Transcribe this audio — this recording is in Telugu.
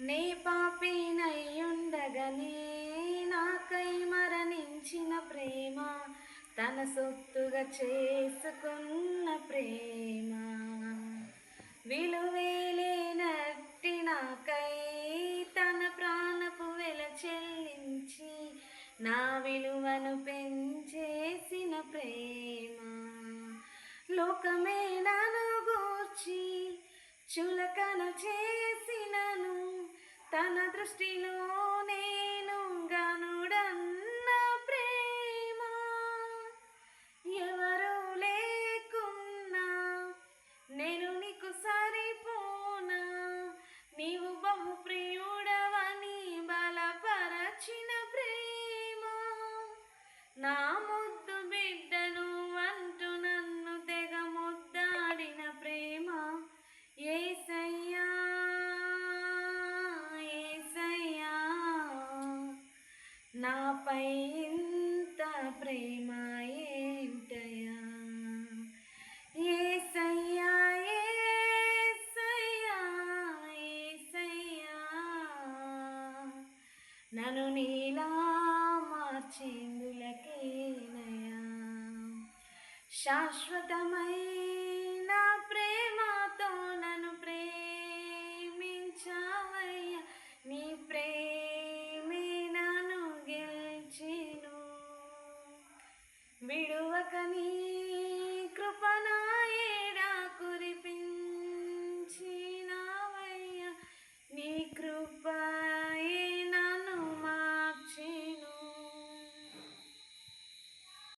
నే పాపినయ్యుండగనే నాకై మరణించిన ప్రేమ తన సొత్తుగా చేసుకున్న ప్రేమ. విలువేలేనట్టి నాకై తన ప్రాణపు వెల చెల్లించి నా విలువను పెంచేసిన ప్రేమ. లోకమే నన్ను గూర్చి చులకన చే తన దృష్టిలో నేను గనుడన్న ప్రేమ ఎవరూ లేకున్నా నేను నీకు సరిపోనా నీవు బహు ప్రియుడవని బలపరచిన ప్రేమ. నా నాపై ఇంత ప్రేమ ఏమిటయా ఏసయ్యా ఏసయ్యా ఏసయ్యా. నీలా మార్చేందులకేనయా శాశ్వతమైన ప్రేమతో విడువక నీ